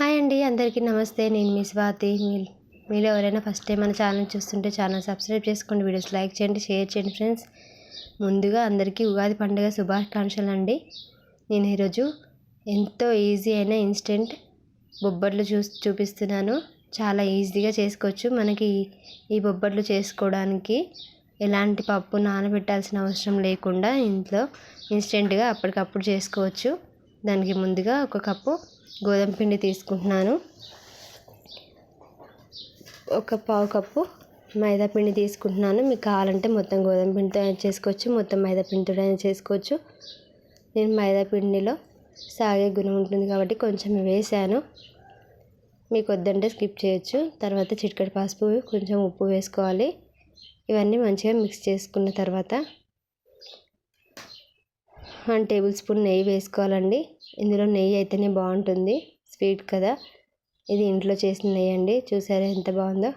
Hi అండి అందరికీ నమస్తే. నేను మీ స్వాతి. మీ- మీరు ఎవరైనా ఫస్ట్ టైం మన ఛానల్ చూస్తుంటే ఛానల్ సబ్స్క్రైబ్ చేసుకోండి వీడియోస్ లైక్ చేయండి షేర్ చేయండి ఫ్రెండ్స్ ముందుగా అందరికీ ఉగాది పండుగ శుభాకాంక్షలు అండి. నేను ఈరోజు ఎంతో ఈజీ అయిన ఇన్స్టెంట్ బొబ్బట్లు చూ చూపిస్తున్నాను. చాలా ఈజీగా చేసుకోవచ్చు. మనకి ఈ- ఈ బొబ్బట్లు చేసుకోవడానికి ఎలాంటి పప్పు నానబెట్టాల్సిన అవసరం లేకుండా ఇంట్లో ఇన్స్టెంట్గా అప్పటికప్పుడు చేసుకోవచ్చు. దానికి ముందుగా ఒక కప్పు గోధుమ పిండి తీసుకుంటున్నాను. ఒక పావు కప్పు మైదా పిండి తీసుకుంటున్నాను. మీకు కావాలంటే మొత్తం గోధుమ పిండితో అయినా చేసుకోవచ్చు మొత్తం మైదా పిండితో అయినా చేసుకోవచ్చు. నేను మైదా పిండిలో సాగే గుణం ఉంటుంది కాబట్టి కొంచెం వేసాను. మీకు వద్దంటే స్కిప్ చేయొచ్చు. తర్వాత చిటికెడు పసుపు కొంచెం ఉప్పు వేసుకోవాలి. ఇవన్నీ మంచిగా మిక్స్ చేసుకున్న తర్వాత వన్ టేబుల్ స్పూన్ నెయ్యి వేసుకోవాలండి. ఇందులో నెయ్యి అయితేనే బాగుంటుంది. స్వీట్ కదా. ఇది ఇంట్లో చేసిన నెయ్యి అండి. చూసారా ఎంత బాగుందో?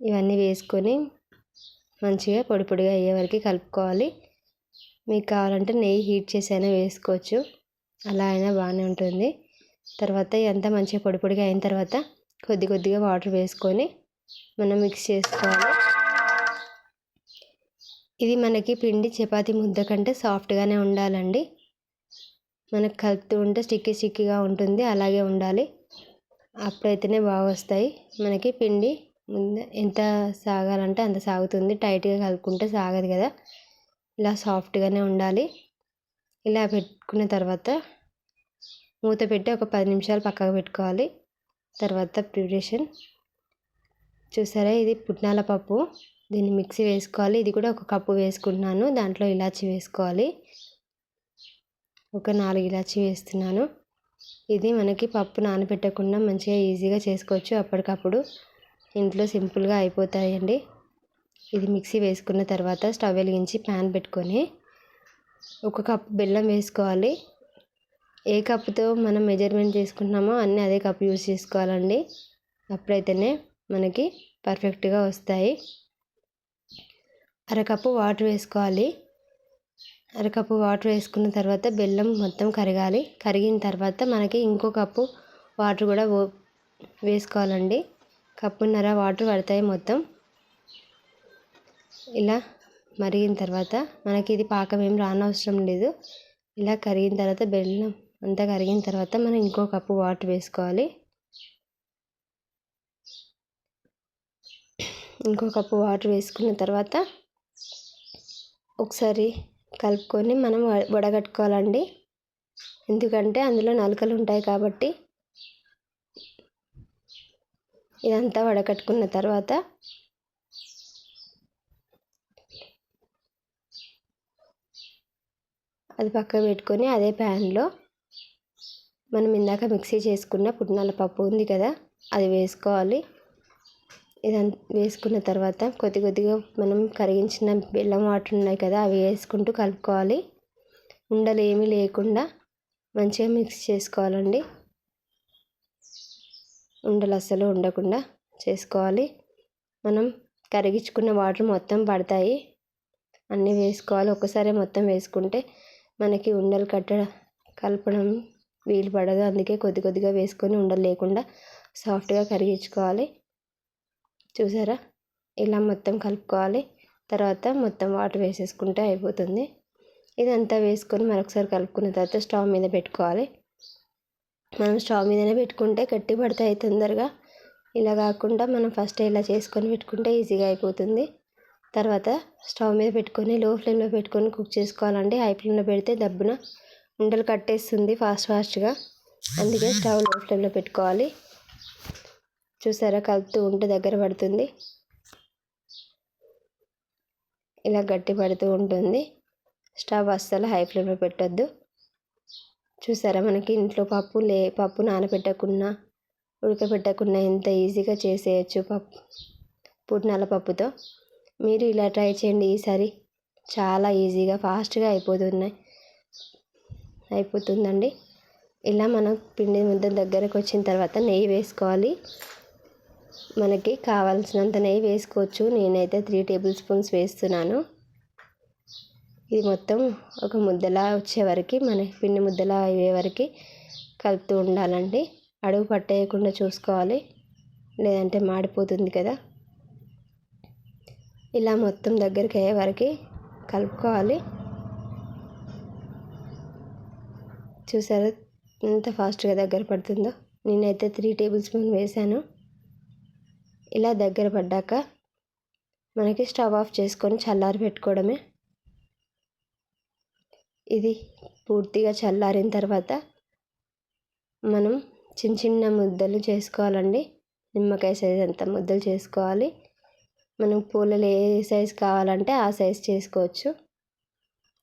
ఇవన్నీ వేసుకొని మంచిగా పొడి పొడిగా అయ్యే వరకు కలుపుకోవాలి. మీకు కావాలంటే నెయ్యి హీట్ చేసి అయినా వేసుకోవచ్చు. అలా అయినా బాగానే ఉంటుంది. తర్వాత ఇదంతా మంచిగా పొడి పొడిగా అయిన తర్వాత కొద్ది కొద్దిగా వాటర్ వేసుకొని మనం మిక్స్ చేసుకోవాలి. ఇది మనకి పిండి చపాతి ముద్ద కంటే సాఫ్ట్గానే ఉండాలండి. మనకు కలుపుతూ ఉంటే స్టిక్కీ స్టిక్కీగా ఉంటుంది అలాగే ఉండాలి. అప్పుడైతేనే బాగా వస్తాయి మనకి పిండి ముందు ఎంత సాగాలంటే అంత సాగుతుంది. టైట్గా కలుపుకుంటే సాగదు కదా. ఇలా సాఫ్ట్గానే ఉండాలి. ఇలా పెట్టుకున్న తర్వాత మూత పెట్టి ఒక పది నిమిషాలు పక్కకు పెట్టుకోవాలి. తర్వాత ప్రిపరేషన్. చూసారా? ఇది పుట్నాల పప్పు. దీన్ని మిక్సీ వేసుకోవాలి. ఇది కూడా ఒక కప్పు వేసుకుంటున్నాను. దాంట్లో ఇలాచి వేసుకోవాలి. ఒక నాలుగు ఇలాచి వేస్తున్నాను. ఇది మనకి పప్పు నానబెట్టకుండా మంచిగా ఈజీగా చేసుకోవచ్చు. అప్పటికప్పుడు ఇంట్లో సింపుల్గా అయిపోతాయండి. ఇది మిక్సీ వేసుకున్న తర్వాత స్టవ్ వెలిగించి ప్యాన్ పెట్టుకొని ఒక కప్పు బెల్లం వేసుకోవాలి. ఏ కప్పుతో మనం మెజర్మెంట్ చేసుకుంటున్నామో అన్నీ అదే కప్పు యూస్ చేసుకోవాలండి. అప్పుడైతేనే మనకి పర్ఫెక్ట్గా వస్తాయి. అరకప్పు వాటర్ వేసుకోవాలి. అరకప్పు వాటర్ వేసుకున్న తర్వాత బెల్లం మొత్తం కరగాలి. కరిగిన తర్వాత మనకి ఇంకో కప్పు వాటర్ కూడా వేసుకోవాలండి. కప్పున్నర వాటర్ పడతాయి మొత్తం. ఇలా మరిగిన తర్వాత మనకి ఇది పాకం ఏం రానవసరం లేదు. ఇలా కరిగిన తర్వాత బెల్లం అంతా కరిగిన తర్వాత మనం ఇంకో కప్పు వాటర్ వేసుకోవాలి. ఇంకో కప్పు వాటర్ వేసుకున్న తర్వాత ఒకసారి కలుపుకొని మనం వడగట్టుకోవాలండి. ఎందుకంటే అందులో నలకలు ఉంటాయి కాబట్టి ఇదంతా వడకట్టుకున్న తర్వాత అది పక్కకు పెట్టుకొని అదే ప్యాన్లో మనం ఇందాక మిక్సీ చేసుకున్న పుట్నాల పప్పు ఉంది కదా అది వేసుకోవాలి. ఇదంతా వేసుకున్న తర్వాత కొద్ది కొద్దిగా మనం కరిగించిన బెల్లం వాటర్ ఉన్నాయి కదా అవి వేసుకుంటూ కలుపుకోవాలి. ఉండలు ఏమీ లేకుండా మంచిగా మిక్స్ చేసుకోవాలండి. ఉండలు అస్సలు ఉండకుండా చేసుకోవాలి. మనం కరిగించుకున్న వాటర్ మొత్తం పడతాయి. అన్నీ వేసుకోవాలి. ఒకసారి మొత్తం వేసుకుంటే మనకి ఉండలు కట్ట కలపడం వీలు పడదు. అందుకే కొద్ది కొద్దిగా వేసుకొని ఉండలు లేకుండా సాఫ్ట్గా కరిగించుకోవాలి. చూసారా? ఇలా మొత్తం కలుపుకోవాలి. తర్వాత మొత్తం వాటర్ వేసేసుకుంటే అయిపోతుంది. ఇదంతా వేసుకొని మరొకసారి కలుపుకున్న తర్వాత స్టవ్ మీద పెట్టుకోవాలి. మనం స్టవ్ మీదనే పెట్టుకుంటే గట్టి పడతాయి తొందరగా. ఇలా కాకుండా మనం ఫస్ట్ ఇలా చేసుకొని పెట్టుకుంటే ఈజీగా అయిపోతుంది. తర్వాత స్టవ్ మీద పెట్టుకొని లో ఫ్లేమ్లో పెట్టుకొని కుక్ చేసుకోవాలండి. హై ఫ్లేమ్లో పెడితే దబ్బున ఉండలు కట్టేస్తుంది ఫాస్ట్ ఫాస్ట్గా. అందుకే స్టవ్లో ఫ్లేమ్లో పెట్టుకోవాలి. చూసారా? కలుపుతూ ఉంటే దగ్గర పడుతుంది. ఇలా గట్టి పడుతూ ఉంటుంది. స్టవ్ అస్సలు హై ఫ్లేమ్లో పెట్టొద్దు. చూసారా? మనకి ఇంట్లో పప్పు లే పప్పు నానబెట్టకున్నా ఉడకబెట్టకుండా ఎంత ఈజీగా చేసేయచ్చు పప్పు పుట్నాల పప్పుతో. మీరు ఇలా ట్రై చేయండి ఈసారి. చాలా ఈజీగా ఫాస్ట్గా అయిపోతున్నాయి. అయిపోతుందండి. ఇలా మనం పిండి ముద్ద దగ్గరకు వచ్చిన తర్వాత నెయ్యి వేసుకోవాలి. మనకి కావాల్సినంత నెయ్యి వేసుకోవచ్చు. నేనైతే త్రీ టేబుల్ స్పూన్స్ వేస్తున్నాను. ఇది మొత్తం ఒక ముద్దలా వచ్చే వరకు మన పిండి ముద్దలా అయ్యే వరకు కలుపుతూ ఉండాలండి. అడుగు పట్టేయకుండా చూసుకోవాలి. లేదంటే మాడిపోతుంది కదా. ఇలా మొత్తం దగ్గరికి అయ్యే వరకు కలుపుకోవాలి. చూసారా ఎంత ఫాస్ట్గా దగ్గర పడుతుందో. నేనైతే త్రీ టేబుల్ స్పూన్ వేసాను ఇలా దగ్గర పడ్డాక మనకి స్టవ్ ఆఫ్ చేసుకొని చల్లారి పెట్టుకోవడమే. ఇది పూర్తిగా చల్లారిన తర్వాత మనం చిన్న చిన్న ముద్దలు చేసుకోవాలండి. నిమ్మకాయ సైజ్ అంత ముద్దలు చేసుకోవాలి. మనం పూలలో ఏ సైజు కావాలంటే ఆ సైజ్ చేసుకోవచ్చు.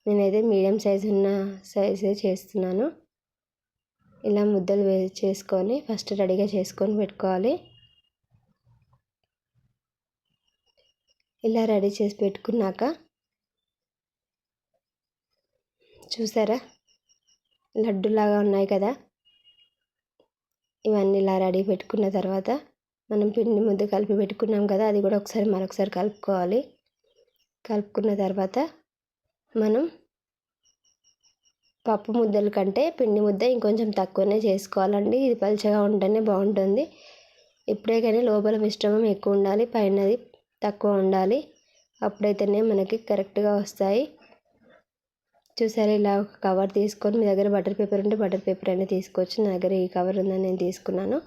నేనైతే మీడియం సైజు ఉన్న సైజే చేస్తున్నాను. ఇలా ముద్దలు వే చేసుకొని ఫస్ట్ రెడీగా చేసుకొని పెట్టుకోవాలి. ఇలా రెడీ చేసి పెట్టుకున్నాక చూసారా? లడ్డులాగా ఉన్నాయి కదా? ఇవన్నీ ఇలా రెడీ పెట్టుకున్న తర్వాత మనం పిండి ముద్ద కలిపి పెట్టుకున్నాం కదా అది కూడా ఒకసారి మరొకసారి కలుపుకోవాలి. కలుపుకున్న తర్వాత మనం పప్పు ముద్దల కంటే పిండి ముద్ద ఇంకొంచెం తక్కువనే చేసుకోవాలండి. ఇది పలుచగా ఉంటేనే బాగుంటుంది. ఇప్పుడే కానీ లోపల మిశ్రమం ఎక్కువ ఉండాలి పైనది తక్కువ ఉండాలి. అప్పుడైతేనే మనకి కరెక్ట్గా వస్తాయి. చూసారా ఇలా ఒక కవర్ తీసుకొని మీ దగ్గర బటర్ పేపర్ ఉంటే బటర్ పేపర్ అయినా తీసుకోవచ్చు. నా దగ్గర ఈ కవర్ ఉందని నేను తీసుకున్నాను.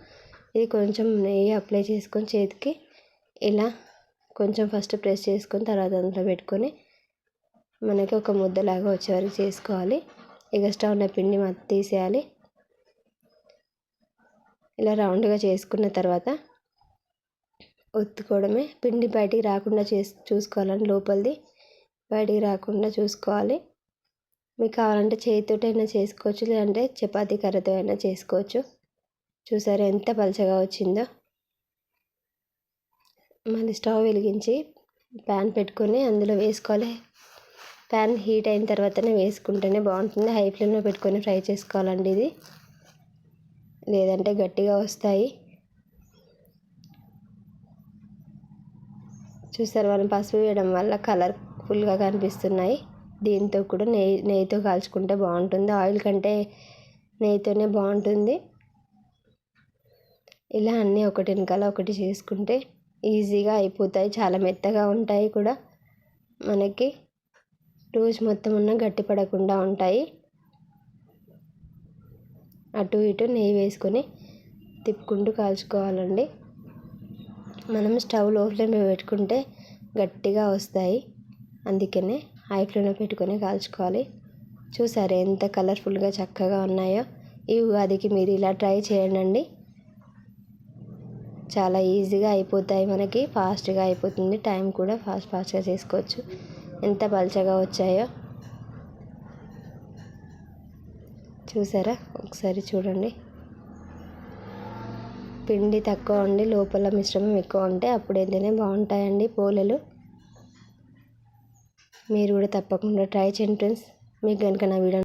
ఇది కొంచెం నెయ్యి అప్లై చేసుకొని చేతికి ఇలా కొంచెం ఫస్ట్ ప్రెస్ చేసుకొని తర్వాత అందులో పెట్టుకొని మనకి ఒక ముద్దలాగా వచ్చే వరకు చేసుకోవాలి. ఎగస్ట్రా ఉన్న పిండి మొత్తం తీసేయాలి. ఇలా రౌండ్గా చేసుకున్న తర్వాత ఒత్తుకోవడమే. పిండి బయటికి రాకుండా చేసి చూసుకోవాలని లోపలిది. బయటికి రాకుండా చూసుకోవాలి. మీకు కావాలంటే చేతితోటైనా చేసుకోవచ్చు లేదంటే చపాతీ కర్రతో అయినా చేసుకోవచ్చు. చూసారు ఎంత పలచగా వచ్చిందో. మళ్ళీ స్టవ్ వెలిగించి ప్యాన్ పెట్టుకొని అందులో వేసుకోవాలి. ప్యాన్ హీట్ అయిన తర్వాతనే వేసుకుంటేనే బాగుంటుంది. హై ఫ్లేమ్లో పెట్టుకొని ఫ్రై చేసుకోవాలండి ఇది. లేదంటే గట్టిగా వస్తాయి. చూసారు మనం పసుపు వేయడం వల్ల కలర్ఫుల్గా కనిపిస్తున్నాయి. దీంతో కూడా నెయ్యి నెయ్యితో కాల్చుకుంటే బాగుంటుంది. ఆయిల్ కంటే నెయ్యితోనే బాగుంటుంది. ఇలా అన్నీ ఒకటి వెనకాల ఒకటి చేసుకుంటే ఈజీగా అయిపోతాయి. చాలా మెత్తగా ఉంటాయి కూడా. మనకి రోజు మొత్తం ఉన్న గట్టి పడకుండా ఉంటాయి. అటు ఇటు నెయ్యి వేసుకొని తిప్పుకుంటూ కాల్చుకోవాలండి. మనం స్టవ్లో ఫ్లేమ్లో పెట్టుకుంటే గట్టిగా వస్తాయి. అందుకనే హై ఫ్లేమ్లో పెట్టుకొని కాల్చుకోవాలి. చూసారు ఎంత కలర్ఫుల్గా చక్కగా ఉన్నాయో. ఈ ఉగాదికి మీరు ఇలా ట్రై చేయండి చాలా ఈజీగా అయిపోతాయి మనకి. ఫాస్ట్గా అయిపోతుంది. టైం కూడా ఫాస్ట్ ఫాస్ట్గా చేసుకోవచ్చు. ఎంత పలచగా వచ్చాయో. చూసారా? ఒకసారి చూడండి. పిండి తక్కువ ఉండి లోపల మిశ్రమం ఎక్కువ ఉంటే అప్పుడు ఏదైనా బాగుంటాయండి పోలలు. మీరు కూడా తప్పకుండా ట్రై చేయండి ఫ్రెండ్స్. మీకు కనుక నా వీడియో